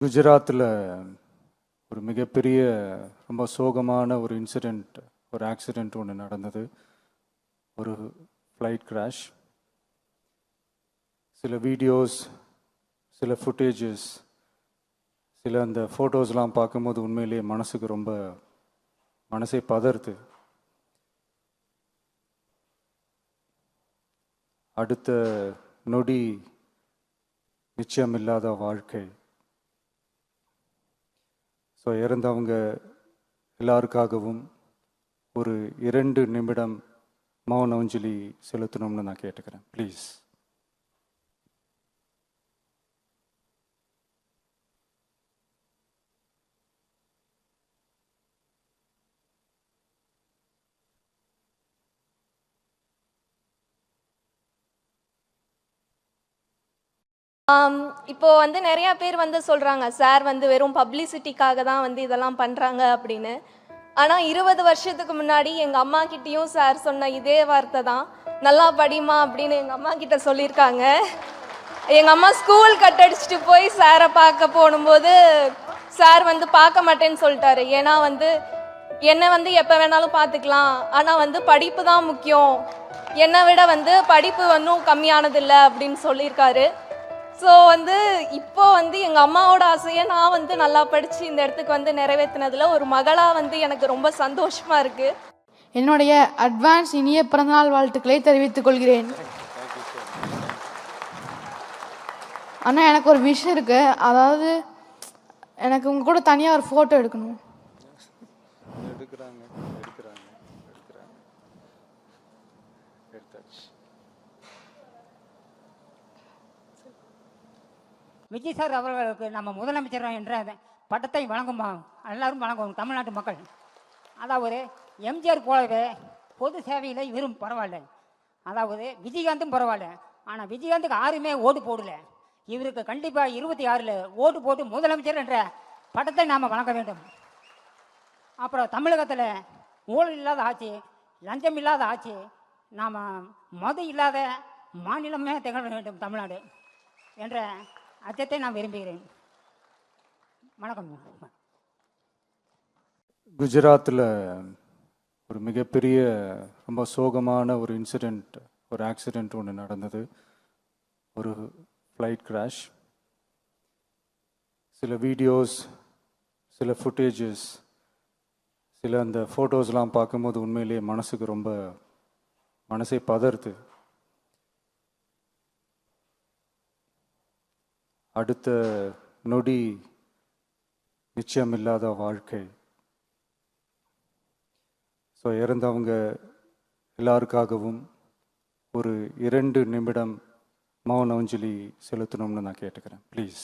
குஜராத்தில் ஒரு மிகப்பெரிய ரொம்ப சோகமான ஒரு இன்சிடெண்ட் ஒரு ஆக்சிடெண்ட் ஒன்று நடந்தது. ஒரு ஃப்ளைட் கிராஷ் சில வீடியோஸ் சில ஃபுட்டேஜஸ் சில அந்த ஃபோட்டோஸ்லாம் பார்க்கும்போது உண்மையிலேயே மனசுக்கு ரொம்ப மனசே பதறுது. அடுத்த நொடி நிச்சயமில்லாத வாழ்க்கை. ஸோ இறந்தவங்க எல்லாருக்காகவும் ஒரு இரண்டு நிமிடம் மௌன அஞ்சலி செலுத்தணும்னு நான் கேட்டுக்கிறேன். ப்ளீஸ் இப்போ வந்து நிறைய பேர் வந்து சொல்றாங்க சார் வந்து வெறும் பப்ளிசிட்டிக்காக தான் வந்து இதெல்லாம் பண்றாங்க அப்படின்னு. ஆனா இருபது வருஷத்துக்கு முன்னாடி எங்க அம்மா கிட்டயும் சார் சொன்ன இதே வார்த்தை தான் நல்லா படிமா அப்படின்னு எங்க அம்மா கிட்ட சொல்லியிருக்காங்க. எங்க அம்மா ஸ்கூல் கட்டடிச்சிட்டு போய் சாரை பார்க்க போகும்போது சார் வந்து பார்க்க மாட்டேன்னு சொல்லிட்டாரு. ஏன்னா வந்து என்னை வந்து எப்போ வேணாலும் பார்த்துக்கலாம். ஆனால் வந்து படிப்பு தான் முக்கியம். என்னை விட வந்து படிப்பு ஒன்றும் கம்மியானதில்லை அப்படின்னு சொல்லியிருக்காரு. ஸோ வந்து இப்போ வந்து எங்கள் அம்மாவோட ஆசையை நான் வந்து நல்லா படித்து இந்த இடத்துக்கு வந்து நிறைவேற்றினதுல ஒரு மகளாக வந்து எனக்கு ரொம்ப சந்தோஷமாக இருக்குது என்னுடைய அட்வான்ஸ் இனிய பிறந்தநாள் வாழ்த்துக்களை தெரிவித்துக் கொள்கிறேன். அண்ணா எனக்கு ஒரு விஷயம் இருக்கு. அதாவது எனக்கு உங்க கூட தனியாக ஒரு ஃபோட்டோ எடுக்கணும். எடுக்கிறாங்க எடுக்கிறாங்க எடுக்கிறாங்க. எடுத்தாச்சு. விஜய் சார் அவர்களுக்கு நம்ம முதலமைச்சர் என்ற பட்டத்தை வழங்குமா? எல்லாரும் வழங்குவோம் தமிழ்நாட்டு மக்கள். அதாவது எம்ஜிஆர் போலவே பொது சேவையில் இவரும் பரவாயில்ல. அதாவது விஜயகாந்தும் பரவாயில்ல. ஆனால் விஜயகாந்துக்கு யாருமே ஓட்டு போடல. இவருக்கு கண்டிப்பாக இருபத்தி ஆறில் ஓட்டு போட்டு முதலமைச்சர் என்ற பட்டத்தை நாம் வழங்க வேண்டும். அப்புறம் தமிழகத்தில் ஊழல் இல்லாத ஆட்சி லஞ்சம் இல்லாத ஆட்சி நாம் மது இல்லாத மாநிலமே திகழ வேண்டும் தமிழ்நாடு என்ற அச்சத்தை நான் விரும்புகிறேன். வணக்கம். குஜராத்தில் ஒரு மிகப்பெரிய ரொம்ப சோகமான ஒரு இன்சிடெண்ட் ஒரு ஆக்சிடெண்ட் ஒன்று நடந்தது. ஒரு ஃப்ளைட் கிராஷ் சில வீடியோஸ் சில ஃபுட்டேஜஸ் சில அந்த ஃபோட்டோஸ்லாம் பார்க்கும்போது உண்மையிலேயே மனசுக்கு ரொம்ப மனசே பதறுது. அடுத்த நொடி நிச்சயமில்லாத வாழ்க்கை. ஸோ இறந்தவங்க எல்லாருக்காகவும் ஒரு இரண்டு நிமிடம் மௌன அஞ்சலி செலுத்தணும்னு நான் கேட்டுக்கிறேன். ப்ளீஸ்